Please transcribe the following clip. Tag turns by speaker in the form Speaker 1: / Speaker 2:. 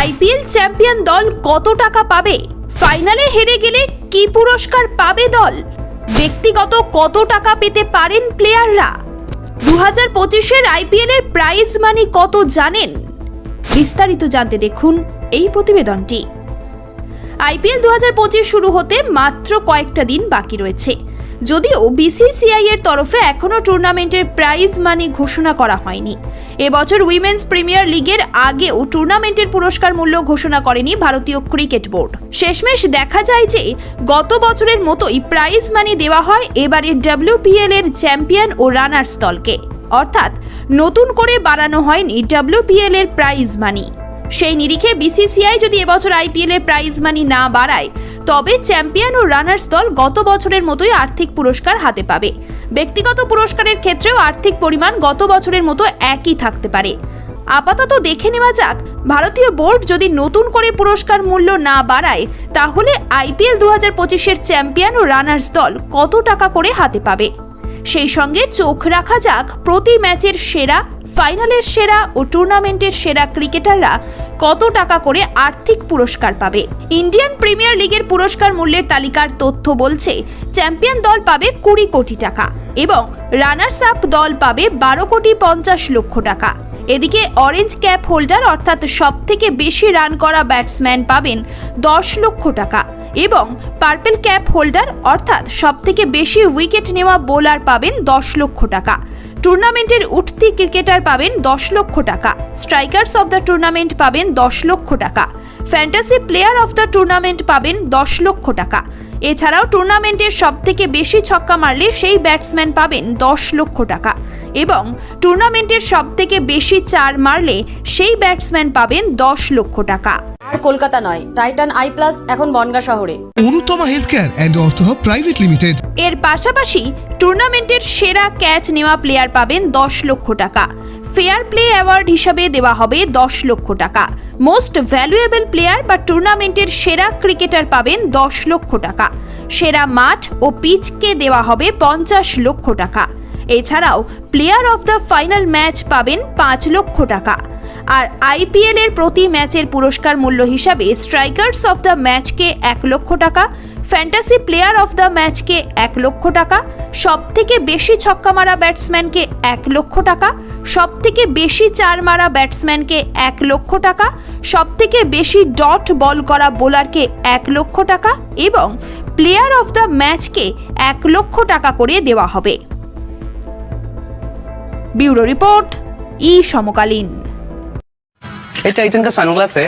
Speaker 1: IPL champion দল কত টাকা পাবে? ফাইনালে হেরে গেলে কি পুরস্কার পাবে দল? ব্যক্তিগত কত টাকা পেতে পারেন প্লেয়াররা? দু হাজার পঁচিশের আইপিএল এর প্রাইজ মানি কত জানেন? বিস্তারিত জানতে দেখুন এই প্রতিবেদনটি। আইপিএল দু হাজার পঁচিশ শুরু হতে মাত্র কয়েকটা দিন বাকি রয়েছে। যদিও বিসিসিআই এর তরফে এখনও টুর্নামেন্টের প্রাইজ মানি ঘোষণা করা হয়নি। এবছর উইমেন্স প্রিমিয়ার লিগের আগেও টুর্নামেন্টের পুরস্কার মূল্য ঘোষণা করেনি ভারতীয় ক্রিকেট বোর্ড। শেষমেশ দেখা যায় যে গত বছরের মতোই প্রাইজ মানি দেওয়া হয় এবারে ডাব্লিউপিএল এর চ্যাম্পিয়ন ও রানার্স দলকে। অর্থাৎ নতুন করে বাড়ানো হয়নি ডাব্লিউপিএল এর প্রাইজ মানি সেই নিরিখে বিসিসিআই যদি এবছর আইপিএল এর প্রাইজ মানি না বাড়ায়, তবে চ্যাম্পিয়ন ও রানার্স দল গত বছরের মতোই আর্থিক পুরস্কার হাতে পাবে। ব্যক্তিগত পুরস্কারের ক্ষেত্রেও আর্থিক পরিমাণ গত বছরের মতো একই থাকতে পারে। আপাতত দেখে নেওয়া যাক, ভারতীয় বোর্ড যদি নতুন করে পুরস্কার মূল্য না বাড়ায়, তাহলে আইপিএল দু হাজার পঁচিশের চ্যাম্পিয়ন ও রানার্স দল কত টাকা করে হাতে পাবে? সেই সঙ্গে চোখ রাখা যাক, প্রতি ম্যাচের সেরা, ফাইনালের সেরা ও টুর্নামেন্টের সেরা ক্রিকেটাররা কত টাকা করে আর্থিক পুরস্কার পাবে। ইন্ডিয়ান প্রিমিয়ার লিগের পুরস্কার মূল্যের তালিকার তথ্য বলছে, চ্যাম্পিয়ন দল পাবে কুড়ি কোটি টাকা। এবং রানার্স আপ দল পাবে বারো কোটি পঞ্চাশ লক্ষ টাকা। এদিকে অরেঞ্জ ক্যাপ হোল্ডার অর্থাৎ সব থেকে বেশি রান করা ব্যাটসম্যান পাবেন দশ লক্ষ টাকা এবং পার্পেল ক্যাপ হোল্ডার অর্থাৎ সব থেকে বেশি উইকেট নেওয়া বোলার পাবেন দশ লক্ষ টাকা। টুর্নামেন্টের উঠতি ক্রিকেটার পাবেন দশ লক্ষ টাকা। স্ট্রাইকার্স অফ দ্য টুর্নামেন্ট পাবেন দশ লক্ষ টাকা। Fantasy player of the tournament পাবেন দশ লক্ষ টাকা। এছাড়াও টুর্নামেন্টের সব থেকে বেশি ছক্কা মারলে সেই ব্যাটসম্যান পাবেন দশ লক্ষ টাকা। এবং টুর্নামেন্টের সব থেকে বেশি চার মারলে সেই ব্যাটসম্যান পাবেন দশ লক্ষ টাকা।
Speaker 2: আর কলকাতা নয় টাইটান আই প্লাস এখন বনগা শহরে।
Speaker 3: Anutama health care and Artha private limited.
Speaker 1: এর পাশাপাশি টুর্নামেন্টের সেরা ক্যাচ নেওয়া প্লেয়ার পাবেন দশ লক্ষ টাকা। ফেয়ার প্লে অ্যাওয়ার্ড হিসাবে দেওয়া হবে দশ লক্ষ টাকা। মোস্ট ভ্যালুয়েবল প্লেয়ার বা টুর্নামেন্টের সেরা ক্রিকেটার পাবেন দশ লক্ষ টাকা। সেরা মাঠ ও পিচকে দেওয়া হবে পঞ্চাশ লক্ষ টাকা। এছাড়াও player of the final match পাবেন পাঁচ লক্ষ টাকা। আর আইপিএল এর প্রতি ম্যাচের পুরস্কার মূল্য হিসাবে স্ট্রাইকার্স অফ দ্য ম্যাচকে এক লক্ষ টাকা ফ্যান্টাসি প্লেয়ার অফ দ্য ম্যাচকে এক লক্ষ টাকা সব থেকে বেশি ছক্কা মারা ব্যাটসম্যানকে এক লক্ষ টাকা সব থেকে বেশি চার মারা ব্যাটসম্যানকে এক লক্ষ টাকা সব থেকে বেশি ডট বল করা বোলারকে এক লক্ষ টাকা এবং প্লেয়ার অফ দ্য ম্যাচকে এক লক্ষ টাকা করে দেওয়া হবে ब्यूरो रिपोर्ट ई समकालीन
Speaker 4: ये टाइटन का सनग्लास है